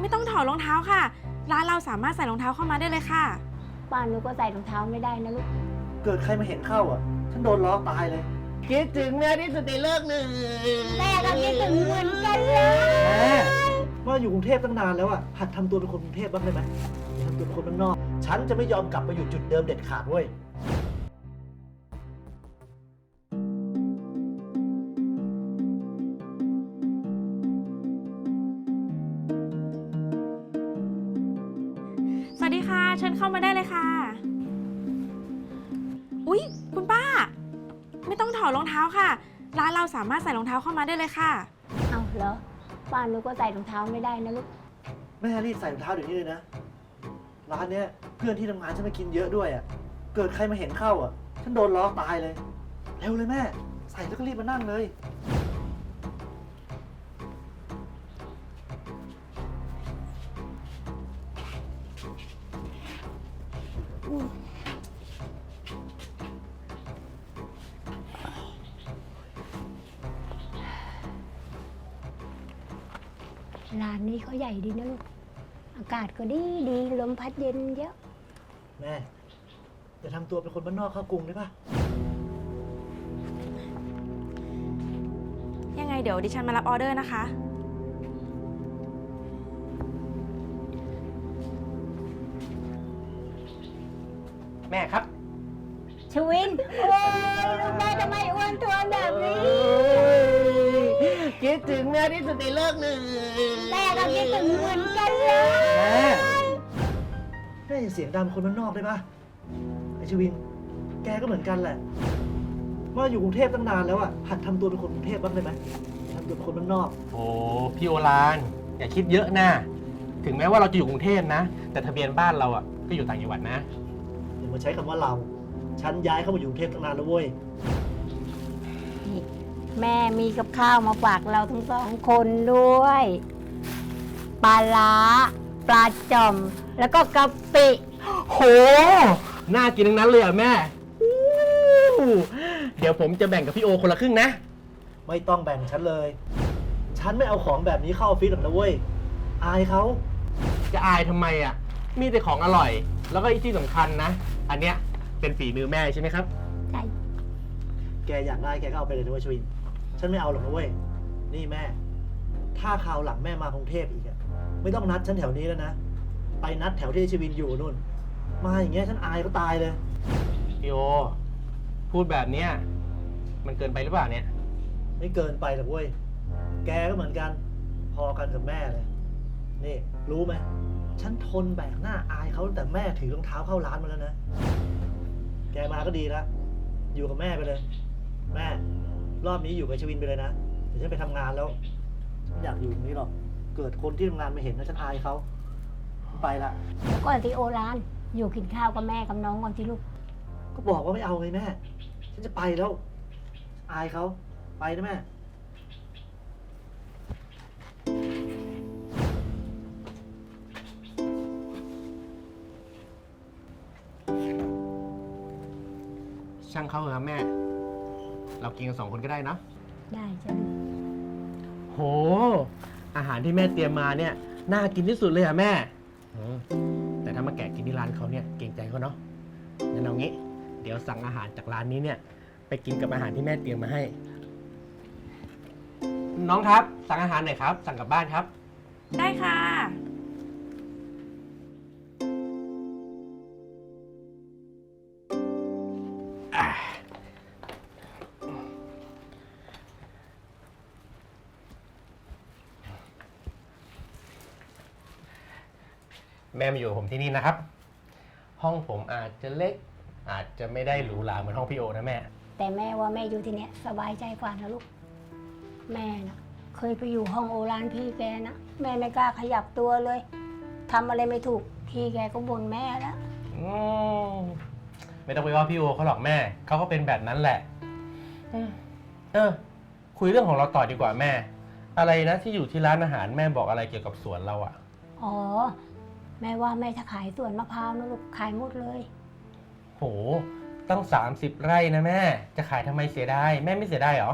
ไม่ต้องถอดรองเท้าค่ะ ร้านเราสามารถใส่รองเท้าเข้ามาได้เลยค่ะ ป้าหนูก็ใส่รองเท้าไม่ได้นะลูก เกิดใครมาเห็นเข้าอะ ฉันโดนล้อตายเลย คิดถึงแม่ที่สุดในโลกเลยแม่ก็คิดถึงเหมือนกันเลย แม่ว่าอยู่กรุงเทพตั้งนานแล้วอะหัดทำตัวเป็นคนกรุงเทพบ้างได้ไหมทำตัวเป็นคนบ้านนอก ฉันจะไม่ยอมกลับมาอยู่จุดเดิมเด็ดขาดเว้ย ชิญเข้ามาได้เลยค่ะ อุ๊ย คุณป้า ไม่ต้องถอดรองเท้าค่ะ ร้านเราสามารถใส่รองเท้าเข้ามาได้เลยค่ะ เอาเหรอป้าหนูก็ใส่รองเท้าไม่ได้นะลูก แม่รีบใส่รองเท้าเดี๋ยวนี้เลยนะ ร้านเนี้ยเพื่อนที่ทำงานฉันมากินเยอะด้วยอะ เกิดใครมาเห็นเข้าอะ ฉันโดนล้อตายเลย เร็วเลยแม่ ใส่แล้วก็รีบมานั่งเลย ร้านนี้เขาใหญ่ดีนะลูก อากาศก็ดีดีลมพัดเย็นเยอะ แม่อย่าทำตัวเป็นคนบ้านนอกเข้ากรุงได้ปะยังไงเดี๋ยวดิฉันมารับออเดอร์นะคะ แม่ครับ คิดถึงแม่ที่สุดในโลกเลยแม่ก็คิดถึงเหมือนกันเลย แม่แม่อย่าเสียงดังเป็นคนบ้านนอกได้ปะไอชวิน แกก็เหมือนกันแหละ ว่าอยู่กรุงเทพตั้งนานแล้วอะหัดทำตัวเป็นคนกรุงเทพบ้างได้ไหมทำตัวเป็นคนบ้านนอก โอ้พี่โอรานอย่าคิดเยอะนะ ถึงแม้ว่าเราจะอยู่กรุงเทพนะ แต่ทะเบียนบ้านเราอะก็อยู่ต่างจังหวัดนะอย่ามาใช้คำว่าเรา ฉันย้ายเข้ามาอยู่กรุงเทพตั้งนานแล้วเว้ยนี่ แม่มีกับข้าวมาฝากเราทั้งสองคนด้วย ปลาล้า ปลาจ่อม แล้วก็กะปิ โห น่ากินทั้งนั้นเลยอะแม่อู้เดี๋ยวผมจะแบ่งกับพี่โอคนละครึ่งนะ ไม่ต้องแบ่งฉันเลย ฉันไม่เอาของแบบนี้เข้าออฟฟิศหรอกนะเว้ย อายเขา จะอายทำไมอะ มีแต่ของอร่อย แล้วก็อีกที่สำคัญนะ อันเนี้ยเป็นฝีมือแม่ใช่ไหมครับ ใช่ แกอยากได้แกก็เอาไปเลยนะเว้ยชวิน ฉันไม่เอาหรอกนะเว้ย นี่แม่ ถ้าคราวหลังแม่มากรุงเทพอีกอะไม่ต้องนัดฉันแถวนี้แล้วนะ ไปนัดแถวที่ชวินอยู่นู่น มาอย่างเงี้ยฉันอายก็ตายเลย พี่โอ พูดแบบเนี้ยมันเกินไปหรือเปล่าเนี่ย ไม่เกินไปหรอกเว้ย แกก็เหมือนกัน พอกันกับแม่เลย นี่ รู้ไหม ฉันทนแบกหน้าอายเขาตั้งแต่แม่ถือรองเท้าเข้าร้านมาแล้วนะ แกมาก็ดีแล้วอยู่กับแม่ไปเลย แม่ รอบนี้อยู่กับชวินไปเลยนะเดี๋ยวฉันไปทำงานแล้วฉันไม่อยากอยู่ตรงนี้หรอก เกิดคนที่ทำงานมาเห็นนะฉันอายเขาไปละ แล้วก่อนที่โอรานอยู่กินข้าวกับแม่กับน้องก่อนที่ลูก ก็บอกว่าไม่เอาไงแม่ ฉันจะไปแล้ว อายเขาไปนะแม่ ช่างเขาเถอะครับแม่ เรากินกันสองคนก็ได้เนอะได้จ้ะลูกโห อาหารที่แม่เตรียมมาเนี่ยน่ากินที่สุดเลยอะแม่อืมแต่ถ้ามาแกะกินที่ร้านเขาเนี่ยเกรงใจเขาเนาะงั้นเอางี้ เดี๋ยวสั่งอาหารจากร้านนี้เนี่ย ไปกินกับอาหารที่แม่เตรียมมาให้ น้องครับ สั่งอาหารหน่อยครับ สั่งกลับบ้านครับ ได้ค่ะ แม่มาอยู่กับผมที่นี่นะครับ ห้องผมอาจจะเล็ก อาจจะไม่ได้หรูหราเหมือนห้องพี่โอนะแม่ แต่แม่ว่าแม่อยู่ที่เนี้ยสบายใจกว่านะลูก แม่นะเคยไปอยู่ห้องโอรานพี่แกนะแม่ไม่กล้าขยับตัวเลยทำอะไรไม่ถูกพี่แกก็บ่นแม่แล้วอืมไม่ต้องไปว่าพี่โอเขาหรอกแม่ เขาก็เป็นแบบนั้นแหละเออ คุยเรื่องของเราต่อดีกว่าแม่ อะไรนะที่อยู่ที่ร้านอาหารแม่บอกอะไรเกี่ยวกับสวนเราอะอ๋อ แม่ว่าแม่จะขายสวนมะพร้าวนะลูกขายหมดเลย โห ตั้ง 30 ไร่นะแม่ จะขายทำไมเสียดาย แม่ไม่เสียดายเหรอ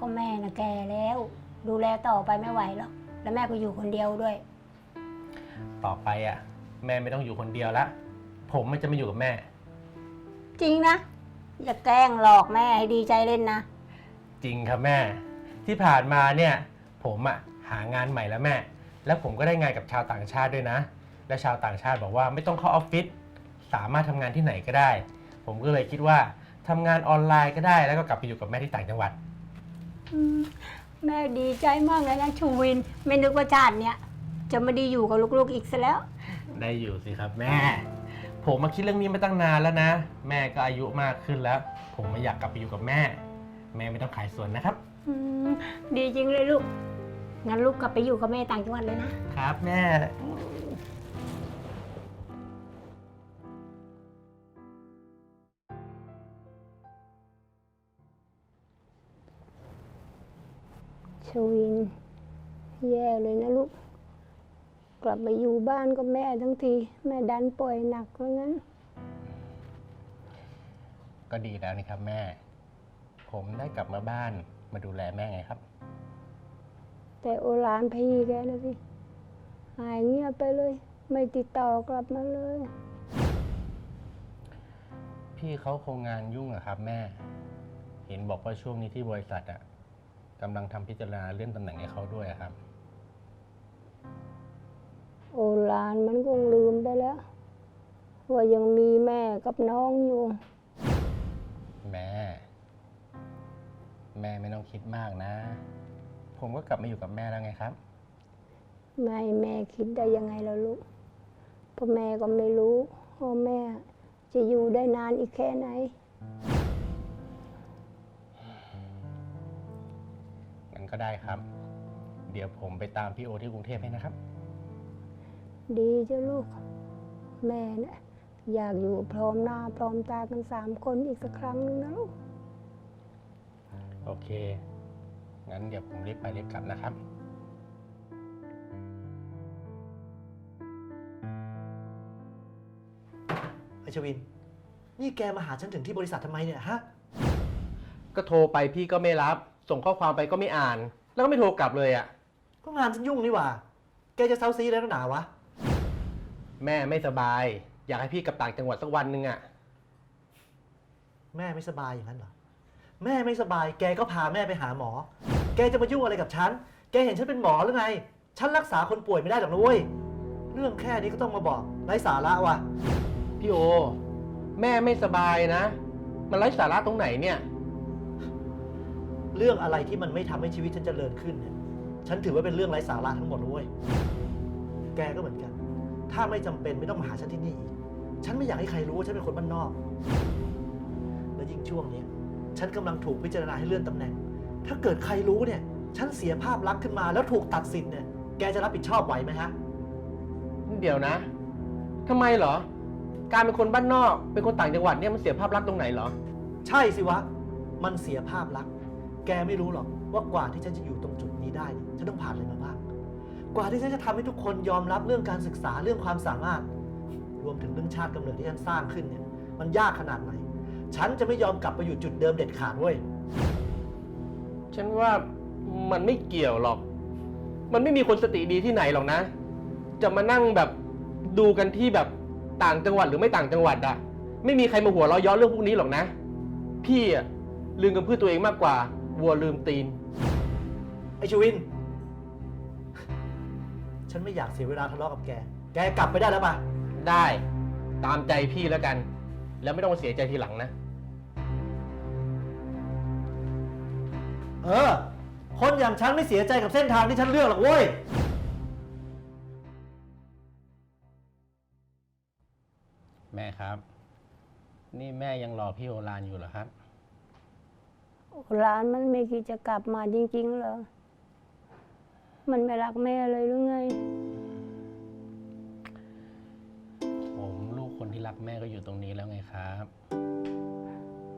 ก็แม่นะแก่แล้ว ดูแลต่อไปไม่ไหวหรอกแล้วแม่ก็อยู่คนเดียวด้วย ต่อไปอะ แม่ไม่ต้องอยู่คนเดียวละ ผมมันจะมาอยู่กับแม่ จริงนะ อย่าแกล้งหลอกแม่ให้ดีใจเล่นนะ จริงครับแม่ ที่ผ่านมาเนี่ย ผมอะหางานใหม่แล้วแม่ แล้วผมก็ได้งานกับชาวต่างชาติด้วยนะ และชาวต่างชาติบอกว่าไม่ต้องเข้าออฟฟิศสามารถทำงานที่ไหนก็ได้ ผมก็เลยคิดว่าทำงานออนไลน์ก็ได้ แล้วก็กลับไปอยู่กับแม่ที่ต่างจังหวัด อืมแม่ดีใจมากเลยนะชูวิน ไม่นึกว่าชาติเนี้ยจะไม่ได้อยู่กับลูกๆอีกซะแล้ว ได้อยู่สิครับแม่ ผมมาคิดเรื่องนี้มาตั้งนานแล้วนะ แม่ก็อายุมากขึ้นแล้ว ผมไม่อยากกลับไปอยู่กับแม่ แม่ไม่ต้องขายสวนนะครับ อืมดีจริงเลยลูก งั้นลูกกลับไปอยู่กับแม่ต่างจังหวัดเลยนะ ครับแม่ ชวิน แย่เลยนะลูก กลับมาอยู่บ้านกับแม่ทั้งที แม่ดันป่วยหนักเพราะงั้น ก็ดีแล้วนี่ครับแม่ ผมได้กลับมาบ้านมาดูแลแม่ไงครับ แต่โอรานพี่แกนะสิหายเงียบไปเลย ไม่ติดต่อกลับมาเลย พี่เขาคงงานยุ่งอะครับ แม่ เห็นบอกว่าช่วงนี้ที่บริษัทอะกำลังทำพิจารณาเลื่อนตำแหน่งให้เขาด้วยอะครับ โอรานมันคงลืมไปแล้วว่ายังมีแม่กับน้องอยู่ แม่ แม่ไม่ต้องคิดมากนะ ผมก็กลับมาอยู่กับแม่แล้วไงครับ ไม่แม่คิดได้ยังไงล่ะลูกเพราะแม่ก็ไม่รู้ว่าแม่จะอยู่ได้นานอีกแค่ไหนงั้นก็ได้ครับ เดี๋ยวผมไปตามพี่โอที่กรุงเทพให้นะครับ ดีจ้ะลูก แม่นะอยากอยู่พร้อมหน้าพร้อมตากันสามคนอีกสักครั้งหนึงนะลูก โอเค งั้นเดี๋ยวผมรีบไปรีบกลับนะครับไอชวิน นี่แกมาหาฉันถึงที่บริษัททำไมเนี่ยฮะ ก็โทรไปพี่ก็ไม่รับ ส่งข้อความไปก็ไม่อ่าน แล้วก็ไม่โทรกลับเลยอะก็งานฉันยุ่งนี่หว่า แกจะเซาซีแล้วนักหนาวะ แม่ไม่สบาย อยากให้พี่กลับต่างจังหวัดสักวันหนึ่งอะแม่ไม่สบายอย่างนั้นเหรอ แม่ไม่สบาย แกก็พาแม่ไปหาหมอ แกจะมายุ่งอะไรกับฉัน แกเห็นฉันเป็นหมอหรือไง ฉันรักษาคนป่วยไม่ได้หรอกนะเว้ย เรื่องแค่นี้ก็ต้องมาบอกไร้สาระว่ะ พี่โอ แม่ไม่สบายนะ มันไร้สาระตรงไหนเนี่ย เรื่องอะไรที่มันไม่ทำให้ชีวิตฉันเจริญขึ้นเนี่ย ฉันถือว่าเป็นเรื่องไร้สาระทั้งหมดนะเว้ย แกก็เหมือนกัน ถ้าไม่จำเป็นไม่ต้องมาหาฉันที่นี่อีก ฉันไม่อยากให้ใครรู้ว่าฉันเป็นคนบ้านนอก และยิ่งช่วงเนี้ยฉันกำลังถูกพิจารณาให้เลื่อนตำแหน่ง ถ้าเกิดใครรู้เนี่ย ฉันเสียภาพลักษณ์ขึ้นมาแล้วถูกตัดสิทธิ์เนี่ย แกจะรับผิดชอบไหวไหมฮะ เดี๋ยวนะ ทำไมเหรอ การเป็นคนบ้านนอก เป็นคนต่างจังหวัดเนี่ยมันเสียภาพลักษณ์ตรงไหนเหรอ ใช่สิวะ มันเสียภาพลักษณ์ แกไม่รู้หรอกว่ากว่าที่ฉันจะอยู่ตรงจุดนี้ได้เนี่ยฉันต้องผ่านอะไรมาบ้าง กว่าที่ฉันจะทำให้ทุกคนยอมรับเรื่องการศึกษาเรื่องความสามารถ รวมถึงเรื่องชาติกำเนิดที่ฉันสร้างขึ้นเนี่ย มันยากขนาดไหน ฉันจะไม่ยอมกลับไปอยู่จุดเดิมเด็ดขาดเว้ย ฉันว่ามันไม่เกี่ยวหรอก มันไม่มีคนสติดีที่ไหนหรอกนะ จะมานั่งแบบดูกันที่แบบต่างจังหวัดหรือไม่ต่างจังหวัดอะไม่มีใครมาหัวเราะเย้อเรื่องพวกนี้หรอกนะ พี่อะลืมกับเพื่อตัวเองมากกว่าวัวลืมตีน ไอชวิน ฉันไม่อยากเสียเวลาทะเลาะกับแก แกกลับไปได้แล้วปะได้ ตามใจพี่แล้วกัน แล้วไม่ต้องมาเสียใจทีหลังนะ เออ คนอย่างฉันไม่เสียใจกับเส้นทางที่ฉันเลือกหรอกเว้ย แม่ครับ นี่แม่ยังรอพี่โอรานอยู่เหรอครับโอรานมันไม่คิดจะกลับมาจริงๆเหรอ มันไม่รักแม่เลยหรือไง ผมลูกคนที่รักแม่ก็อยู่ตรงนี้แล้วไงครับ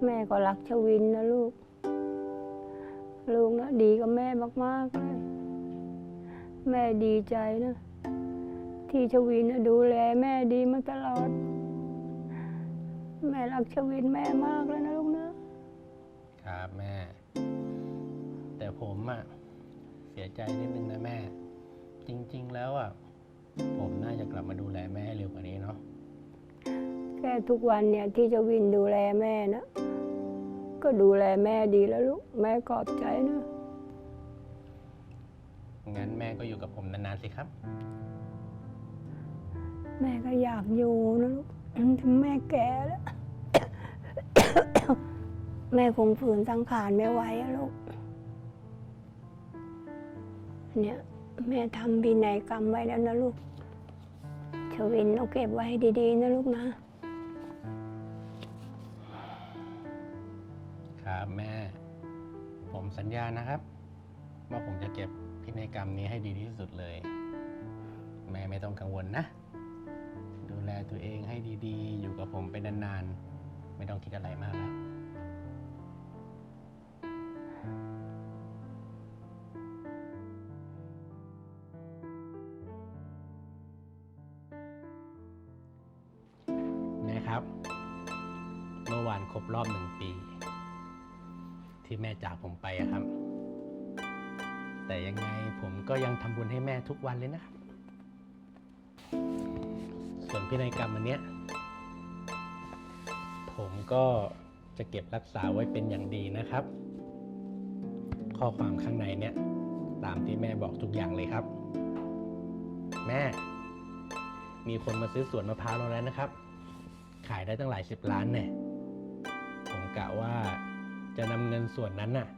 แม่ก็รักชวินนะลูก ลูกนะดีกับแม่มาก ๆ เลย แม่ดีใจนะ ที่ชวินนะดูแลแม่ดีมาตลอด แม่รักชวินแม่มากเลยนะลูกนะครับแม่ แต่ผมอะเสียใจนิดนึงนะแม่ จริง ๆ แล้วอะผมน่าจะกลับมาดูแลแม่ให้เร็วกว่านี้เนาะ แค่ทุกวันเนี่ยที่เจะวินดูแลแม่นะ ก็ดูแลแม่ดีแล้วลูก แม่ขอบใจนะ งั้นแม่ก็อยู่กับผมนานๆสิครับ แม่ก็อยากอยู่นะลูกถึงแม่แก่แล้ว แม่คงฝืนสังขารไม่ไหวอะลูก เนี่ย แม่ทำบินัยกรรมไว้แล้วนะลูกชวินเอาเก็บไว้ให้ดีๆนะลูกนะ สัญญานะครับ ว่าผมจะเก็บพินัยกรรมนี้ให้ดีที่สุดเลย แม่ไม่ต้องกังวลนะ ดูแลตัวเองให้ดีๆ อยู่กับผมไปนานๆ ไม่ต้องคิดอะไรมากแล้ว ทุกวันเลยนะครับ ส่วนพินัยกรรมอันเนี้ย ผมก็จะเก็บรักษาไว้เป็นอย่างดีนะครับ ข้อความข้างในเนี่ย ตามที่แม่บอกทุกอย่างเลยครับ แม่ มีคนมาซื้อสวนมะพร้าวเราแล้วนะครับ ขายได้ตั้งหลายสิบล้านเนี่ยผมกะว่าจะนำเงินส่วนนั้นน่ะ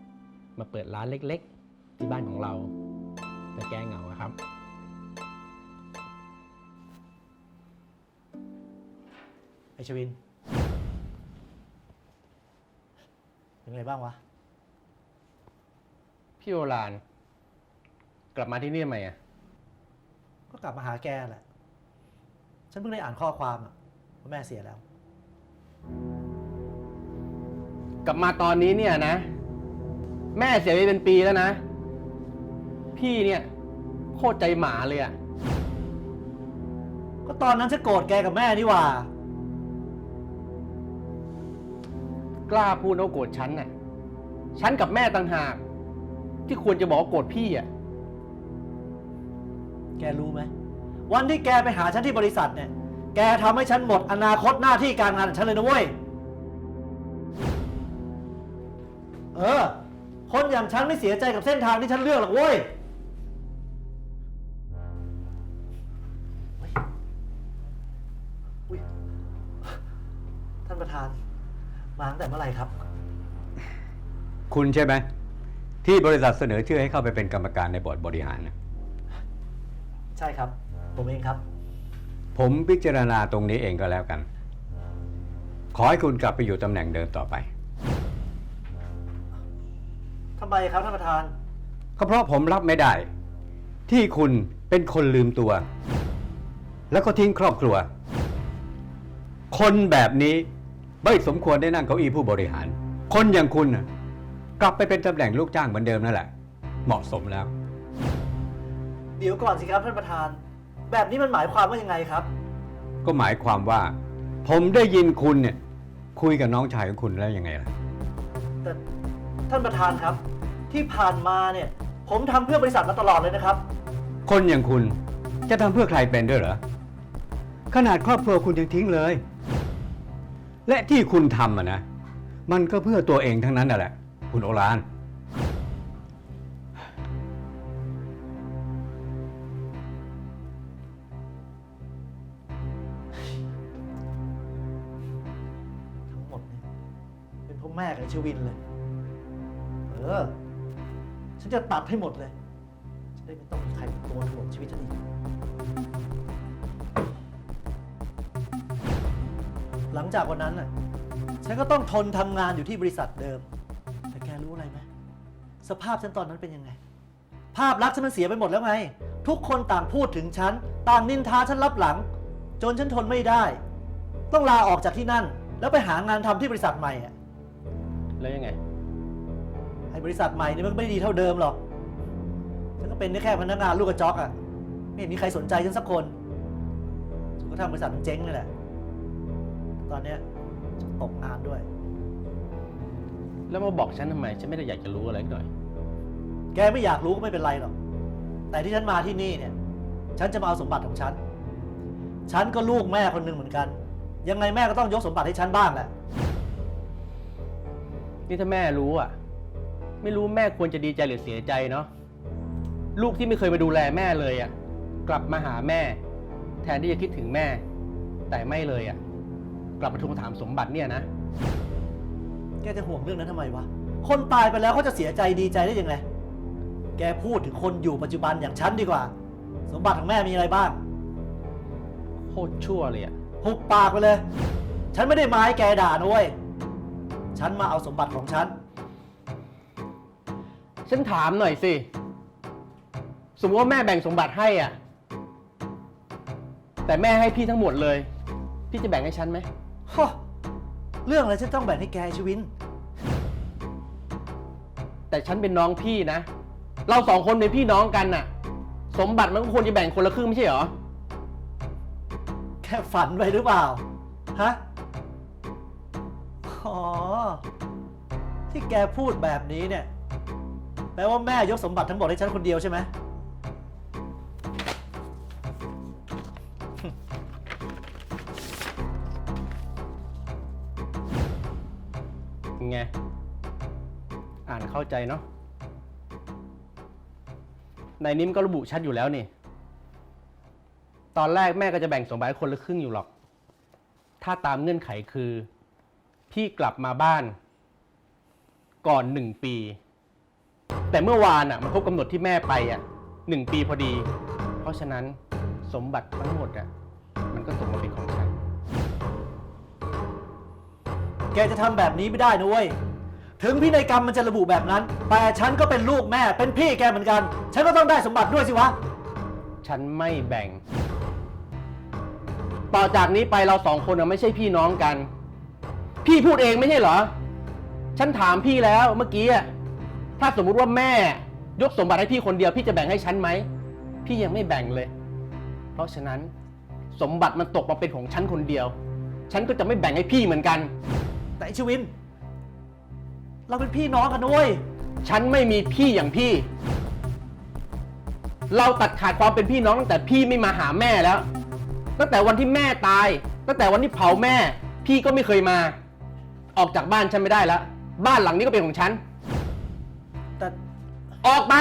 มาเปิดร้านเล็ก ๆ ที่บ้านของเรา เพื่อแก้เหงาอะครับไอชวิน เป็นไงบ้างวะ พี่โอราน กลับมาที่นี่ทำไมอะก็กลับมาหาแกแหละ ฉันเพิ่งได้อ่านข้อความอะว่าแม่เสียแล้ว กลับมาตอนนี้เนี่ยนะ แม่เสียไปเป็นปีแล้วนะ พี่เนี่ยโคตรใจหมาเลยอะก็ตอนนั้นฉันโกรธแกกับแม่นี่หว่า กล้าพูดเอาโกรธฉันน่ะฉันกับแม่ต่างหาก ที่ควรจะบอกว่าโกรธพี่อะแกรู้ไหม วันที่แกไปหาฉันที่บริษัทเนี่ย แกทำให้ฉันหมดอนาคตหน้าที่การงานของฉันเลยนะเว้ย เออ คนอย่างฉันไม่เสียใจกับเส้นทางที่ฉันเลือกหรอกเว้ยานประธาน มาตั้งแต่เมื่อไหร่ครับ คุณใช่ไหม ที่บริษัทเสนอชื่อให้เข้าไปเป็นกรรมการในบอร์ดบริหารนะใช่ครับ ผมเองครับ ผมพิจารณาตรงนี้เองก็แล้วกัน ขอให้คุณกลับไปอยู่ตำแหน่งเดิมต่อไปทำไมครับท่านประธาน ก็เพราะผมรับไม่ได้ ที่คุณเป็นคนลืมตัว แล้วก็ทิ้งครอบครัว คนแบบนี้ ไม่สมควรได้นั่งเก้าอี้ผู้บริหาร คนอย่างคุณน่ะกลับไปเป็นตำแหน่งลูกจ้างเหมือนเดิมนั่นแหละ เหมาะสมแล้ว เดี๋ยวก่อนสิครับท่านประธาน แบบนี้มันหมายความว่ายังไงครับ ก็หมายความว่า ผมได้ยินคุณเนี่ย คุยกับน้องชายของคุณแล้วยังไงล่ะ แต่ท่านประธานครับ ที่ผ่านมาเนี่ย ผมทำเพื่อบริษัทมาตลอดเลยนะครับ คนอย่างคุณจะทำเพื่อใครเป็นด้วยเหรอขนาดครอบครัวคุณยังทิ้งเลย และที่คุณทำอะนะ มันก็เพื่อตัวเองทั้งนั้นน่ะแหละ คุณโอราน ทั้งหมดเนี่ยเป็นพ่อแม่กับชวินเลย เออ ฉันจะตัดให้หมดเลย จะได้ไม่ต้องมีใครเป็นตัวถ่วงชีวิตฉันอีก หลังจากวันนั้นน่ะฉันก็ต้องทนทำงานอยู่ที่บริษัทเดิม แต่แกรู้อะไรไหมสภาพฉันตอนนั้นเป็นยังไง ภาพลักษณ์ฉันมันเสียไปหมดแล้วไง ทุกคนต่างพูดถึงฉัน ต่างนินทาฉันรับหลัง จนฉันทนไม่ได้ ต้องลาออกจากที่นั่น แล้วไปหางานทำที่บริษัทใหม่อะ แล้วยังไง ไอ้บริษัทใหม่นี่มันก็ไม่ได้ดีเท่าเดิมหรอก ฉันก็เป็นได้แค่พนักงานลูกกระจอกอะไม่เห็นมีใครสนใจฉันสักคนจนกระทั่งบริษัทมันเจ๊งนี่แหละ ตอนเนี้ยฉันตกงานด้วย แล้วมาบอกฉันทำไม ฉันไม่ได้อยากจะรู้อะไรหน่อย แกไม่อยากรู้ก็ไม่เป็นไรหรอก แต่ที่ฉันมาที่นี่เนี่ย ฉันจะมาเอาสมบัติของฉัน ฉันก็ลูกแม่คนหนึ่งเหมือนกัน ยังไงแม่ก็ต้องยกสมบัติให้ฉันบ้างแหละ นี่ถ้าแม่รู้อะ ไม่รู้แม่ควรจะดีใจหรือเสียใจเนาะ ลูกที่ไม่เคยมาดูแลแม่เลยอะ กลับมาหาแม่ แทนที่จะคิดถึงแม่ แต่ไม่เลยอะ กลับมาทวงถามสมบัติเนี่ยนะ แกจะห่วงเรื่องนั้นทำไมวะ คนตายไปแล้วเขาจะเสียใจดีใจได้ยังไง แกพูดถึงคนอยู่ปัจจุบันอย่างฉันดีกว่า สมบัติของแม่มีอะไรบ้าง โคตรชั่วเลยอะหุบปากไปเลย ฉันไม่ได้มาให้แกด่านะเว้ย ฉันมาเอาสมบัติของฉัน ฉันถามหน่อยสิ สมมติว่าแม่แบ่งสมบัติให้อะแต่แม่ให้พี่ทั้งหมดเลย พี่จะแบ่งให้ฉันไหม ฮะเรื่องอะไรฉันต้องแบ่งให้แกชวิน แต่ฉันเป็นน้องพี่นะ เราสองคนเป็นพี่น้องกันน่ะ สมบัติมันก็ควรจะแบ่งคนละครึ่งไม่ใช่เหรอ แค่ฝันไปหรือเปล่า ฮะ อ๋อ ที่แกพูดแบบนี้เนี่ย แปลว่าแม่ยกสมบัติทั้งหมดให้ฉันคนเดียวใช่ไหม เข้าใจเนาะในนี้มันก็ระบุชัดอยู่แล้วนี่ ตอนแรกแม่ก็จะแบ่งสมบัติคนละครึ่งอยู่หรอก ถ้าตามเงื่อนไขคือ พี่กลับมาบ้าน ก่อนหนึ่งปี แต่เมื่อวานอะมันครบกำหนดที่แม่ไปอะหนึ่งปีพอดี เพราะฉะนั้นสมบัติทั้งหมดอะมันก็ตกมาเป็นของฉัน แกจะทำแบบนี้ไม่ได้นะเว้ย ถึงพินัยกรรมมันจะระบุแบบนั้น แต่ฉันก็เป็นลูกแม่ เป็นพี่แกเหมือนกัน ฉันก็ต้องได้สมบัติด้วยสิวะ ฉันไม่แบ่ง ต่อจากนี้ไปเราสองคนน่ะไม่ใช่พี่น้องกัน พี่พูดเองไม่ใช่เหรอ ฉันถามพี่แล้วเมื่อกี้อะถ้าสมมุติว่าแม่ ยกสมบัติให้พี่คนเดียว พี่จะแบ่งให้ฉันไหม พี่ยังไม่แบ่งเลย เพราะฉะนั้นสมบัติมันตกมาเป็นของฉันคนเดียว ฉันก็จะไม่แบ่งให้พี่เหมือนกัน แต่ไอ้ชวิน เราเป็นพี่น้องกันนะเว้ยฉันไม่มีพี่อย่างพี่ เราตัดขาดความเป็นพี่น้องตั้งแต่พี่ไม่มาหาแม่แล้ว ตั้งแต่วันที่แม่ตาย ตั้งแต่วันที่เผาแม่ พี่ก็ไม่เคยมา ออกจากบ้านฉันไม่ได้แล้ว บ้านหลังนี้ก็เป็นของฉัน แต่ ออกไป